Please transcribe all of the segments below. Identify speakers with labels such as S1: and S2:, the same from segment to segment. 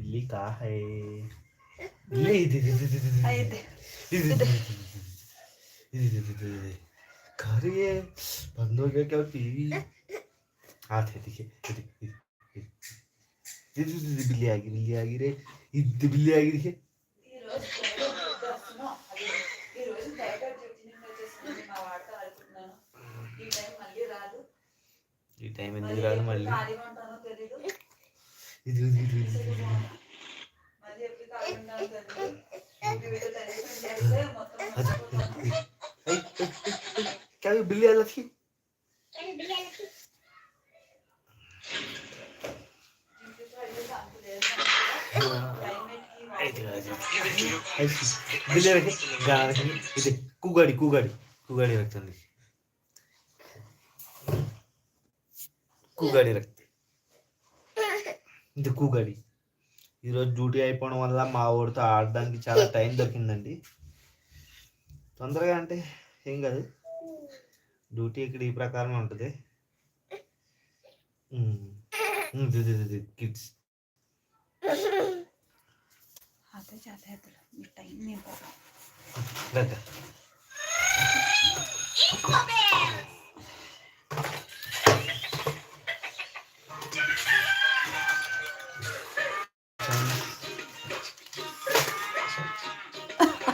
S1: बिल्ली कहाँ है बिल्ली इधर इधर इधर इधर
S2: అయితే
S1: इधर इधर इधर इधर इधर कहाँ रही है बंद हो गया क्या टीवी हाथ है देखिए इधर इधर इधर इधर इधर बिल्ली आ गई बिल्ली आ गई रे इधर बिल्ली आ गई देखिए
S2: ఈరోజు బయట వస్తున్నాం. అది ఈరోజు బయట ట్యూషనింగ్ వచ్చేసింది మా వాడితో ఆడుకుంటున్నాను ఈ టైం మళ్ళీ రాదు
S1: ఈ టైం
S2: మళ్ళీ
S1: ఎందుకు రాదు
S2: ఎప్పుడు
S1: మళ్ళీ
S2: ఖాళీగా ఉంటానో తెలీదు
S1: ఇది ఇది ఇది అది బిల్లి వెళ్ళకి బిల్లి రకి ఇది కూగాడి కూగాడి కూగాడి రక్తం కూగాడి రక్తం దిక్కు గడి? ఈరోజు డ్యూటీ అయిపోవడం వల్ల మా ఊరితో ఆడడానికి చాలా టైం దొరికిందండి. తొందరగా అంటే ఏం కాదు. డ్యూటీ ఇక్కడ ఈ ప్రకారం ఉంటుంది. కిడ్స్.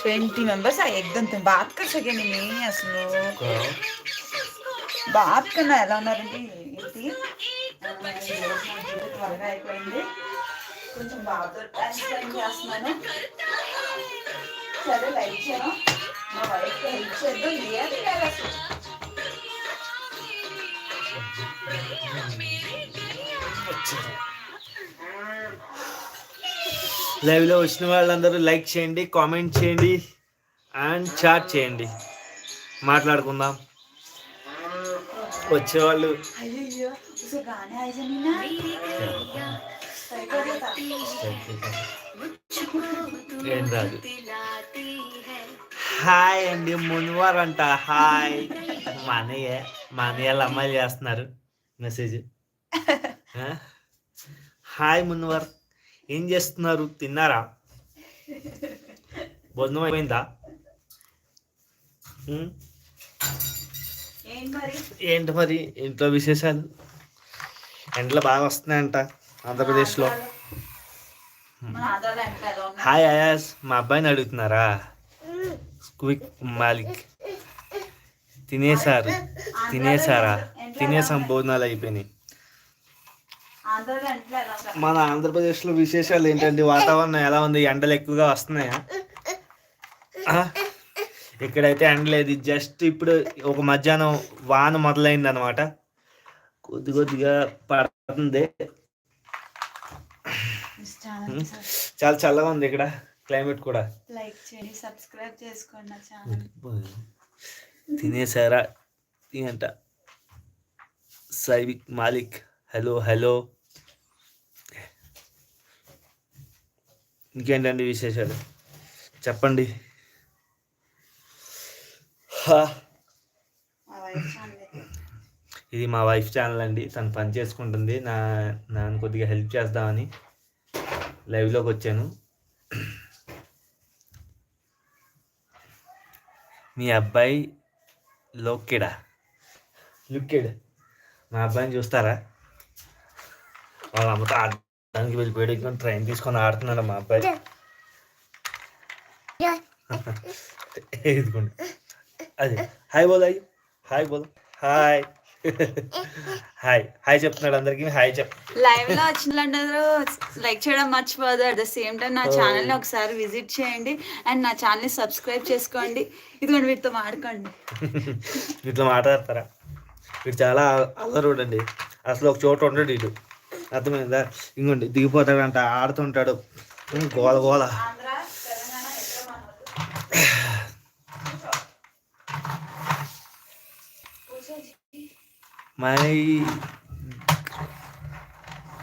S2: ट्वेंटी मेंबर्स आए एकदम तुम बात कर सके नहीं असल బాత్ కన్నా ఎలా ఉన్నారంటే ఏంటి ఆ, ఈ రోజు నా డ్యూటీ త్వరగా అయిపోయింది కొంచెం బాబుతో టైం స్పెండ్ చేస్తున్నాను సరే లైక్ చేయను మా వైఫ్ హెల్ప్ చేద్దాం ఏది లేదు అసలు
S1: లైవ్ లైవ్లో వచ్చిన వాళ్ళందరూ లైక్ చేయండి కామెంట్ చేయండి అండ్ చాట్ చేయండి. మాట్లాడుకుందాం. వచ్చేవాళ్ళు. ఏం రాదు. హాయ్ అండి మునివారంట హాయ్ మనయ్య అన్నయ్య అమ్మాయిలు చేస్తున్నారు. మెసేజ్ హాయ్ మునివారు. ఏం చేస్తున్నారు? తిన్నారా? భోజనం అయిపోయిందా? ఏంటి మరి? ఇంట్లో విశేషాలు? ఎండలు బాగా వస్తున్నాయంట ఆంధ్రప్రదేశ్లో. హాయ్ అయాస్. మా అబ్బాయిని అడుగుతున్నారా? క్విక్ మాలిక్. తినేసారు తినేసారా తినేసాం భోజనాలు అయిపోయినాయి
S2: ఆధారాలు ఎంత ఎలా ఉన్నాయి
S1: మన ఆంధ్రప్రదేశ్లో విశేషాలు ఏంటంటే వాతావరణం ఎలా ఉంది? ఎండలు ఎక్కువగా వస్తున్నాయా? ఇక్కడైతే ఎండ లేదు. జస్ట్ ఇప్పుడు ఒక మధ్యాహ్నం వాన మొదలైంది అనమాట కొద్ది కొద్దిగా పడుతుంది. చాలా చల్లగా ఉంది ఇక్కడ క్లైమేట్ కూడా.
S2: లైక్ చేయండి సబ్స్క్రైబ్ చేసుకోండి ఛానల్.
S1: తినేసారా? తినంట. సైవిక్ మాలిక్. Hello hello. ఇంకేంటండి విశేషాలు? చెప్పండి. ఇది మా వైఫ్ ఛానల్ అండి. తను పని చేసుకుంటుంది. నా నాన్న కొద్దిగా హెల్ప్ చేద్దామని లైవ్లోకి వచ్చాను. మీ అబ్బాయి లోకెడా లుక్కెడ్? మా అబ్బాయిని చూస్తారా? వాళ్ళ అమ్మతో ఆడడానికి వెళ్ళిపోయాడు ఇంకా ట్రైన్ తీసుకొని ఆడుతున్నాడు మా అబ్బాయి. ఇదిగోండి. అది. హాయ్ బోల్ అయ్యి హాయ్ బోల్ హాయ్ హాయ్ హాయ్ చెప్తున్నాడు అందరికి. హాయ్ చెప్.
S2: లైవ్లో వచ్చిన వాళ్ళందరూ లైక్ చేయడం మర్చిపోదు. అట్ ద సేమ్ టైం నా ఛానల్ని ఒకసారి విజిట్ చేయండి. అండ్ నా ఛానల్ని సబ్స్క్రైబ్ చేసుకోండి. ఇదిగోండి వీటితో మాడుకోండి
S1: ఇట్లా మాట్లాడతారా? వీడు చాలా అల్లరుడు అండి అసలు ఒక చోట ఉండడు ఇటు అర్థమైందా ఇంకోండి దిగిపోతాడంట ఆడుతుంటాడు ఉమ్, గోల గోల
S2: ఆంధ్ర తెలంగాణ ఎక్కడ మనవద్దు
S1: మై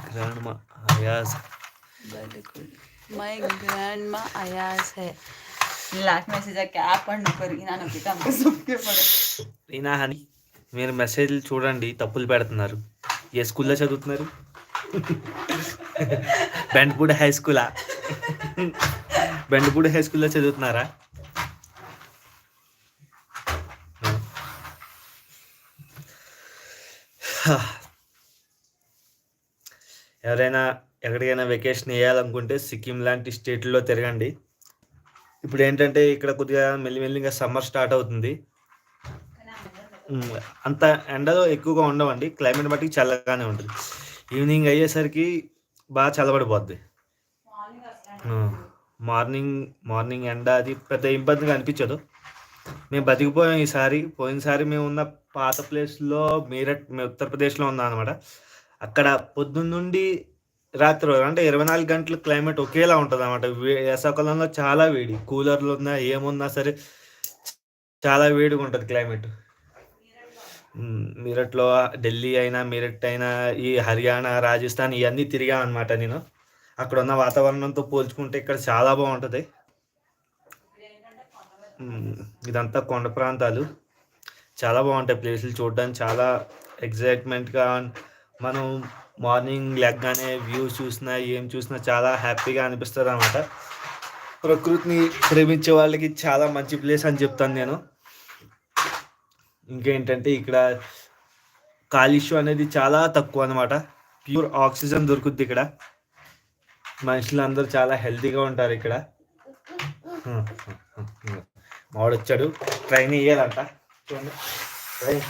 S1: గ్రాండ్ మా అయాజ్
S2: मैं ग्रैंड माँ अयाज है लास्ट मैसेज है क्या पढ़ने पर इन्होंने बेटा हमको सबके पढ़े
S1: ఈనా హని మీరు మెసేజ్లు చూడండి తప్పులు పెడుతున్నారు ఏ స్కూల్లో చదువుతున్నారు బెండపూడి హై స్కూలా? బెండపూడి హై స్కూల్లో చదువుతున్నారా? ఎవరైనా ఎక్కడికైనా వెకేషన్ వేయాలనుకుంటే సిక్కిం లాంటి స్టేట్లో తిరగండి. ఇప్పుడు ఏంటంటే ఇక్కడ కొద్దిగా మెల్లిమెల్లిగా సమ్మర్ స్టార్ట్ అవుతుంది. అంత ఎండలు ఎక్కువగా ఉండవండి. క్లైమేట్ బట్టి చల్లగానే ఉంటుంది. ఈవినింగ్ అయ్యేసరికి బాగా చల్లబడిపోద్ది. మార్నింగ్ మార్నింగ్ ఎండ అది పెద్ద ఇబ్బందిగా అనిపించదు. మేము బతికిపోయాం ఈసారి. పోయినసారి మేము ఉన్న పాత ప్లేస్లో మీరట్ మేము ఉత్తరప్రదేశ్లో ఉన్నాం అనమాట అక్కడ పొద్దున్న నుండి రాత్రి అంటే ఇరవై నాలుగు గంటలు క్లైమేట్ ఒకేలా ఉంటుంది అనమాట వేసవకాలంలో చాలా వేడి. కూలర్లు ఉన్నా ఏమున్నా సరే చాలా వేడిగా ఉంటుంది క్లైమేట్. మీరట్లో ఢిల్లీ అయినా మీరట్ అయినా ఈ హర్యానా రాజస్థాన్ ఇవన్నీ తిరిగా అనమాట నేను. అక్కడ ఉన్న వాతావరణంతో పోల్చుకుంటే ఇక్కడ చాలా బాగుంటుంది. ఇదంతా కొండ ప్రాంతాలు. చాలా బాగుంటాయి ప్లేసులు చూడడానికి. చాలా ఎగ్జైట్మెంట్గా మనం మార్నింగ్ లెగ్గానే వ్యూ చూసినా ఏం చూసినా చాలా హ్యాపీగా అనిపిస్తుంది అనమాట ప్రకృతిని ప్రేమించే వాళ్ళకి చాలా మంచి ప్లేస్ అని చెప్తాను నేను. ఇంకేంటంటే ఇక్కడ కాలుష్యం అనేది చాలా తక్కువ అనమాట ప్యూర్ ఆక్సిజన్ దొరుకుద్ది ఇక్కడ. మనుషులందరూ చాలా హెల్తీగా ఉంటారు ఇక్కడ. మావాడొచ్చాడు ట్రైన్ ఇయ్యాలంట. చూడండి. ట్రైన్.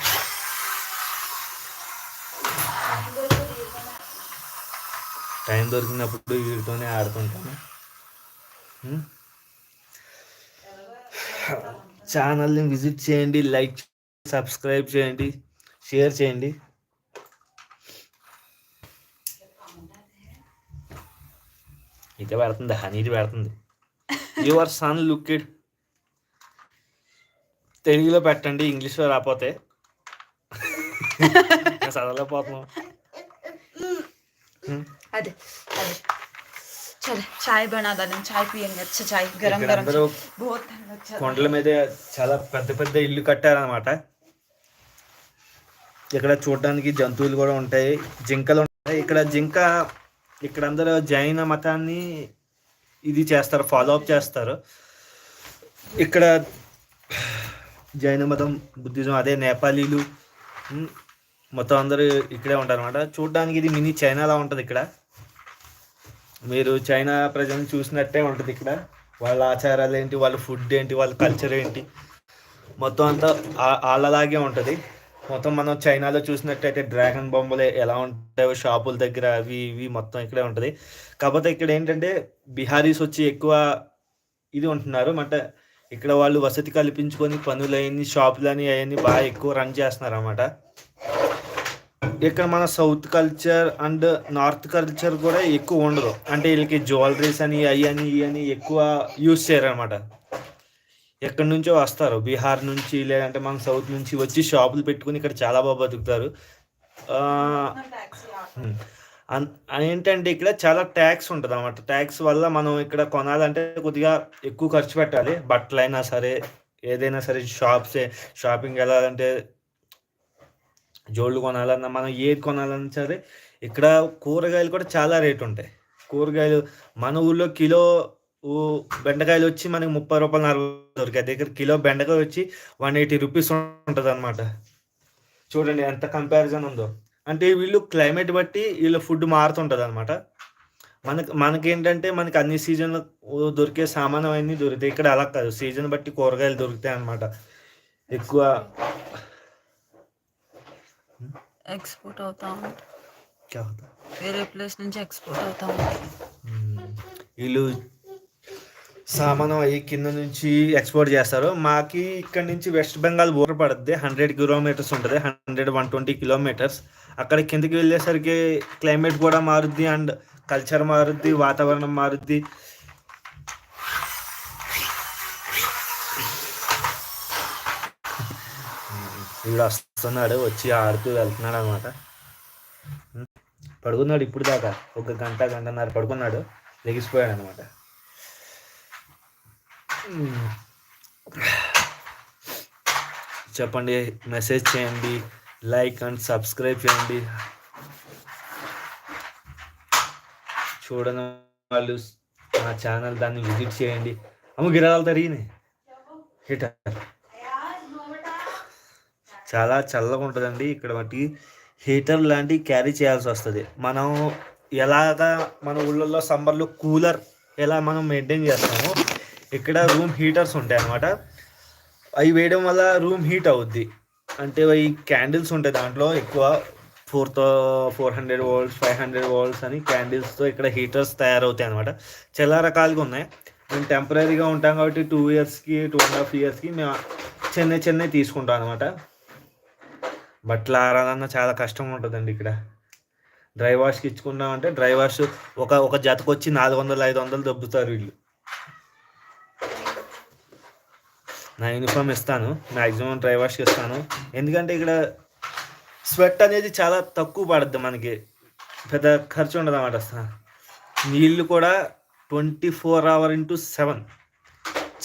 S1: టైం దొరికినప్పుడు వీటితోనే ఆడుతుంటాను ఛానల్ని విజిట్ చేయండి లైక్ సబ్స్క్రైబ్ చేయండి షేర్ చేయండి ఇది పెడుతుంది హనీది పెడుతుంది యువర్ సన్ లుక్కిడ్ తెలుగులో పెట్టండి ఇంగ్లీష్లో రాకపోతే చదవలేకపోతున్నాం
S2: अरे अरे चल चाय बना दादा चाय पियेंगे अच्छा चाय गरम
S1: ఇక్కడ
S2: गरम
S1: అందరూ
S2: बहुत अच्छा
S1: కొండల మీద చాలా పెద్ద పెద్ద ఇల్లు కట్టారనమాట ఇక్కడ చూడడానికి జంతువులు కూడా ఉంటాయి జింకలు ఉంటాయి. ఇక్కడ జింక ఇక్కడ అందరూ జైన మతాన్ని ఇది చేస్తారు ఫాలో అప్ చేస్తారు. ఇక్కడ జైన మతం బుద్ధిజం అదే నేపాలీలు మొత్తం అందరూ ఇక్కడే ఉంటారు అనమాట చూడడానికి ఇది మినీ చైనాలా ఉంటుంది ఇక్కడ. మీరు చైనా ప్రజలను చూసినట్టే ఉంటుంది ఇక్కడ. వాళ్ళ ఆచారాలు ఏంటి వాళ్ళ ఫుడ్ ఏంటి వాళ్ళ కల్చర్ ఏంటి. మొత్తం అంతా ఆ- వాళ్ళలాగే ఉంటుంది. మొత్తం మనం చైనాలో చూసినట్టయితే డ్రాగన్ బొమ్మలు ఎలా ఉంటాయో షాపుల దగ్గర అవి ఇవి మొత్తం ఇక్కడే ఉంటుంది. కాకపోతే ఇక్కడ ఏంటంటే బిహారీస్ వచ్చి ఎక్కువ ఇది ఉంటున్నారు. అంటే ఇక్కడ వాళ్ళు వసతి కల్పించుకొని పనులైన షాపులని అవన్నీ బాగా ఎక్కువ రన్ చేస్తున్నారు అన్నమాట ఇక్కడ మన south culture and north culture కూడా ఎక్కువ ఉండదు. అంటే వీళ్ళకి జ్యువెలరీస్ అని అవి అని ఇవి అని ఎక్కువ యూస్ చేయరు అనమాట ఎక్కడి నుంచో వస్తారు. బీహార్ నుంచి లేదంటే మన సౌత్ నుంచి వచ్చి షాపులు పెట్టుకుని ఇక్కడ చాలా బాగా బతుకుతారు. ఏంటంటే ఇక్కడ చాలా ట్యాక్స్ ఉంటుంది అనమాట ట్యాక్స్ వల్ల మనం ఇక్కడ కొనాలంటే కొద్దిగా ఎక్కువ ఖర్చు పెట్టాలి. బట్టలైనా సరే ఏదైనా సరే షాప్స్ షాపింగ్ వెళ్ళాలంటే జోళ్ళు కొనాలన్నా మనం ఏది కొనాలన్నా సరే ఇక్కడ కూరగాయలు కూడా చాలా రేట్ ఉంటాయి. కూరగాయలు మన ఊళ్ళో కిలో బెండకాయలు వచ్చి మనకి ముప్పై రూపాయలు నలభై దొరికాయి. దగ్గర కిలో బెండకాయ వచ్చి వన్ ఎయిటీ రూపీస్ ఉంటుంది అనమాట చూడండి ఎంత కంపారిజన్ ఉందో. అంటే వీళ్ళు క్లైమేట్ బట్టి వీళ్ళ ఫుడ్ మారుతుంటుంది అనమాట మనకి మనకేంటంటే మనకి అన్ని సీజన్లో దొరికే సామానవన్నీ దొరుకుతాయి. ఇక్కడ అలా కాదు. సీజన్ బట్టి కూరగాయలు దొరుకుతాయి అనమాట ఎక్కువ ఎక్స్పోర్ట్ అవుతా
S2: వేరే ప్లేస్ నుంచి ఎక్స్పోర్ట్ అవుతాం
S1: వీళ్ళు సామానం అయ్యి కింద నుంచి ఎక్స్పోర్ట్ చేస్తారు. మాకి ఇక్కడ నుంచి వెస్ట్ బెంగాల్ బోర్డర్ పడుద్ది. హండ్రెడ్ కిలోమీటర్స్ ఉంటుంది. హండ్రెడ్ వన్ ట్వంటీ కిలోమీటర్స్ అక్కడ కిందకి వెళ్ళేసరికి క్లైమేట్ కూడా మారుద్ది అండ్ కల్చర్ మారుద్ది వాతావరణం మారుద్ది. వీడు వస్తున్నాడు వచ్చి ఆడుతూ వెళ్తున్నాడు అనమాట పడుకున్నాడు ఇప్పుడు దాకా ఒక గంట గంటన్నర పడుకున్నాడు. లెగిసిపోయాడు అనమాట చెప్పండి మెసేజ్ చేయండి లైక్ అండ్ సబ్స్క్రైబ్ చేయండి. చూడని వాళ్ళు మా ఛానల్ దాన్ని విజిట్ చేయండి. అమ్మ గిరాలు తరిగినాయి హీటర్ చాలా చల్లగా ఉంటుందండి ఇక్కడ మట్టి హీటర్ లాంటివి క్యారీ చేయాల్సి వస్తుంది. మనం ఎలాగా మన ఊళ్ళల్లో సమ్మర్లో కూలర్ ఎలా మనం మెయింటైన్ చేస్తామో ఇక్కడ రూమ్ హీటర్స్ ఉంటాయి అనమాట అవి వేయడం వల్ల రూమ్ హీట్ అవుద్ది. అంటే అవి క్యాండిల్స్ ఉంటాయి దాంట్లో ఎక్కువ ఫోర్తో four hundred volts five hundred volts అని క్యాండిల్స్తో ఇక్కడ హీటర్స్ తయారవుతాయి అనమాట చాలా రకాలుగా ఉన్నాయి. మేము టెంపరీగా ఉంటాం కాబట్టి టూ ఇయర్స్కి టూ అండ్ హాఫ్ ఇయర్స్కి మేము చిన్న చెన్నై తీసుకుంటాం అనమాట బట్టలు ఆరాలన్న చాలా కష్టం ఉంటుందండి ఇక్కడ. డ్రై వాష్కి ఇచ్చుకున్నామంటే డ్రై వాష్ ఒక ఒక జతకు వచ్చి నాలుగు వందలు ఐదు వందలు దొబ్బుతారు వీళ్ళు. నా యూనిఫామ్ ఇస్తాను మ్యాక్సిమం డ్రై వాష్కి ఇస్తాను ఎందుకంటే ఇక్కడ స్వెట్ అనేది చాలా తక్కువ పడుద్ది మనకి. పెద్ద ఖర్చు ఉండదు అన్నమాట నీళ్ళు కూడా twenty four hour into seven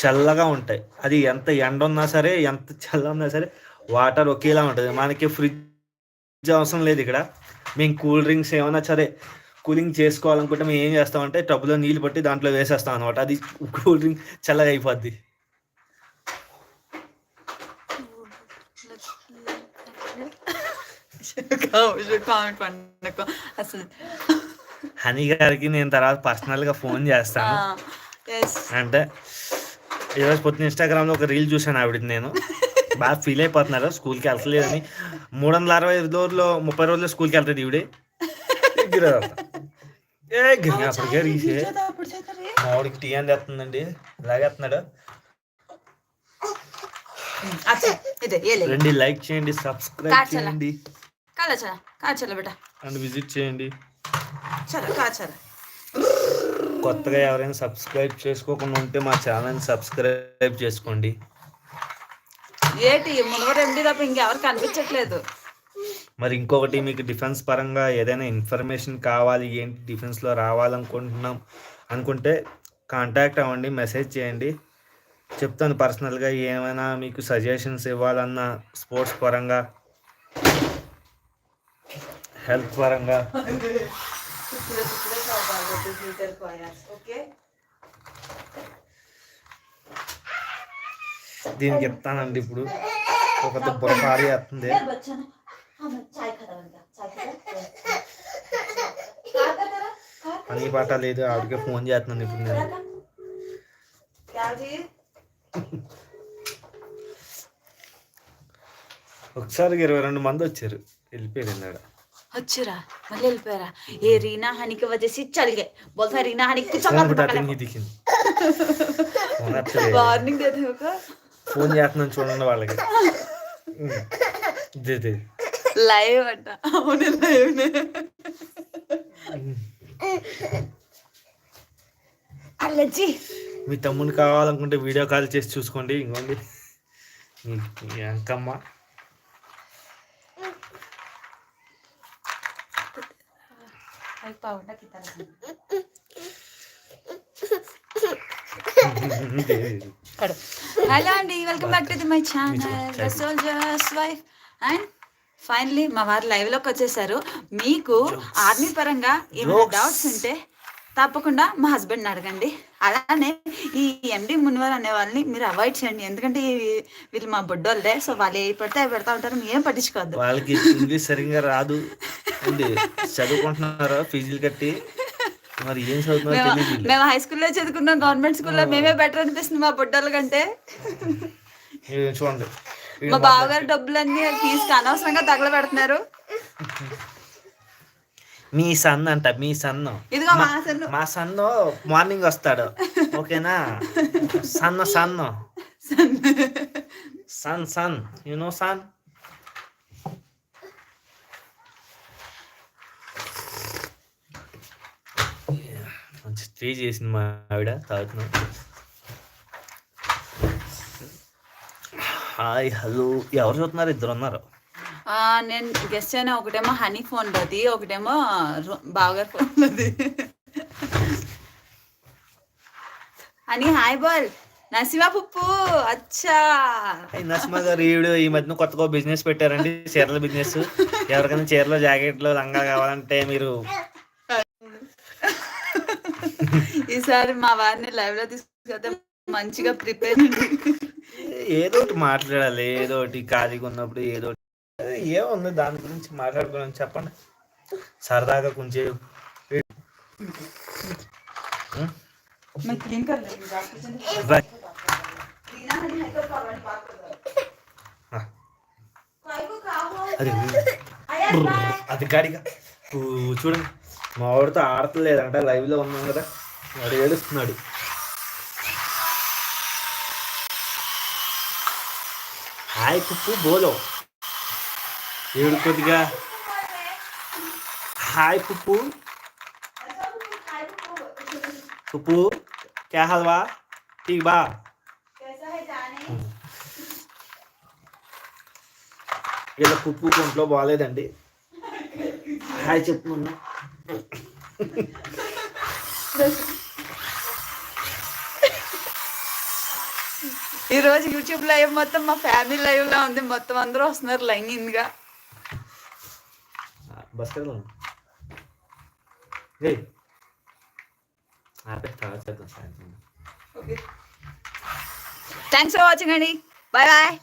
S1: చల్లగా ఉంటాయి. అది ఎంత ఎండ ఉన్నా సరే ఎంత చల్ల ఉన్నా సరే వాటర్ ఒకేలా ఉంటుంది. మనకి ఫ్రిడ్జ్ అవసరం లేదు ఇక్కడ. మేము కూల్ డ్రింక్స్ ఏమైనా సరే కూలింగ్ చేసుకోవాలనుకుంటే మేము ఏం చేస్తామంటే టబ్లో నీళ్ళు పట్టి దాంట్లో వేసేస్తాం అనమాట అది కూల్ డ్రింక్ చల్లగా అయిపోద్ది. హనీ గారికి నేను తర్వాత పర్సనల్గా ఫోన్ చేస్తాను. అంటే ఈరోజు పొద్దున్న ఇన్స్టాగ్రామ్లో ఒక రీల్ చూసాను ఆవిడ నేను. బాగా ఫీల్ అయిపోతున్నారు స్కూల్కి వెళ్ళలేదని మూడు వందల అరవై ఐదు రోజుల్లో ముప్పై రోజుల్లో స్కూల్కి వెళ్తాడు ఈవిడే. అప్పటికే మామిడికి టీ అని తెస్తుందండి. ఇలాగేస్తున్నాడు రండి లైక్ చేయండి సబ్స్క్రైబ్ చేయండి. విజిట్ చేయండి. కొత్తగా ఎవరైనా సబ్స్క్రైబ్ చేసుకోకుండా ఉంటే మా ఛానల్ సబ్స్క్రైబ్ చేసుకోండి.
S2: కనిపించట్లేదు.
S1: మరి ఇంకొకటి మీకు డిఫెన్స్ పరంగా ఏదైనా ఇన్ఫర్మేషన్ కావాలి ఏంటి డిఫెన్స్లో రావాలనుకుంటున్నాం అనుకుంటే కాంటాక్ట్ అవ్వండి మెసేజ్ చేయండి. చెప్తాను పర్సనల్గా ఏమైనా మీకు సజెషన్స్ ఇవ్వాలన్నా స్పోర్ట్స్ పరంగా హెల్త్ పరంగా. దీనికి ఇస్తానండి ఇప్పుడు. ఒక దుబ్బర పారి వేస్తుంది పాట లేదు ఆవిడకే ఫోన్ చేస్తున్నాను ఇప్పుడు నేను. ఒకసారికి ఇరవై రెండు మంది వచ్చారు. వెళ్ళిపోయారు అన్నాడు
S2: अच्छा मल्ले వెళ్ళిపోయారా ఏ రీనా హనీ की वजह से चल गए बोलता है रीना हनी कुछ
S1: ఫోన్ పట్టాలి దిగింది ఫోన్ ఎత్తలేదు.
S2: वार्निंग देते हो का
S1: ఫోన్ చేస్తున్నాను చూడండి వాళ్ళకి ఉమ్. ఇదే, ఇదే.
S2: లైవ్ అంట అవును లైవ్ అల్లజీ
S1: మీ తమ్ముడు కావాలనుకుంటే వీడియో కాల్ చేసి చూసుకోండి ఇంకోండి మీ మీ అంకమ్మ
S2: హలో అండి welcome back to the my channel soldiers wife and finally మా వారు లైవ్లోకి వచ్చేసారు. మీకు ఆర్మీ పరంగా ఏమైనా. డౌట్స్ ఉంటే తప్పకుండా మా హస్బెండ్ అడగండి. అలానే ఈ ఎండి మునివారు అనే వాళ్ళని మీరు అవాయిడ్ చేయండి. ఎందుకంటే వీళ్ళు మా బుడ్డోళ్ళే సో వాళ్ళు ఏ పడితే అవి పెడతా ఉంటారు. మీరు ఏం పట్టించుకోవద్దు.
S1: వాళ్ళకి ఇంగ్లీష్ సరిగ్గా రాదు. అండి చదువుకుంటున్నారా? ఫీజులు కట్టి? మరి ఏం చదువుతున్నారో
S2: మేము హై స్కూల్లో చదువుకున్నాం గవర్నమెంట్ స్కూల్లో మేమే బెటర్ అనిపిస్తుంది మా బుడ్డోళ్ళ కంటే.
S1: చూడండి.
S2: మా బావగారు డబ్బులన్నీ ఫీజుకి అనవసరంగా తగలబెడుతున్నారు.
S1: మీ సన్ అంట మీ సన్ను.
S2: ఇదిగో మా సన్ను.
S1: మా సన్ను మార్నింగ్ వస్తాడు. ఓకేనా? Son son son son. You know son? Stay చేసింది మా ఆవిడ తాగుతున్నాం. Hi hello. ఎవరు చూస్తున్నారు? ఇద్దరు ఉన్నారు?
S2: ఆ, నేను గెస్ట్ అయినా ఒకటేమో హనీ ఫోన్ లోది ఒకటేమో బావగారి ఫోన్ లోది. హనీ హాయ్ బాల్. నసివా పుప్పు అచ్చా.
S1: నస్మా గారు ఈవిడ ఈ మధ్యన కొత్తగా బిజినెస్ పెట్టారండి చీరల బిజినెస్. ఎవరికైనా చీరలు జాకెట్లు లంగా కావాలంటే మీరు
S2: ఈసారి మా వారిని లైవ్లో తీసుకెళ్తే మంచిగా ప్రిపేర్
S1: ఏదో ఒకటి మాట్లాడాలి. ఏదో ఒకటి ఖాళీగా ఉన్నప్పుడు ఏదో ఏముంది? దాని గురించి మాట్లాడుకోవాలని చెప్పండి. సరదాగా కొంచెం అది అది గాడిగా. చూడండి. మా వాడితో ఆడతలేదంట లైవ్ లో ఉన్నాం కదా వాడు ఏడుస్తున్నాడు హాయ్ కుప్పు బోలో ఏడు కొద్దిగా హాయ్ పుప్పు పుప్పు క్యా హల్వా ఠీక్ బా
S2: कैसा है जाने
S1: ఇలా పుప్పు కొంట్లో బాగాలేదండి హాయ్ చెప్పు మొన్న
S2: ఈ రోజు యూట్యూబ్ లైవ్ మొత్తం మా ఫ్యామిలీ లైవ్ లా ఉంది. మొత్తం అందరూ వస్తున్నారు లైన్గా
S1: బస్
S2: థ్యాంక్స్ ఫర్ వాచింగ్ అండి బాయ్ బాయ్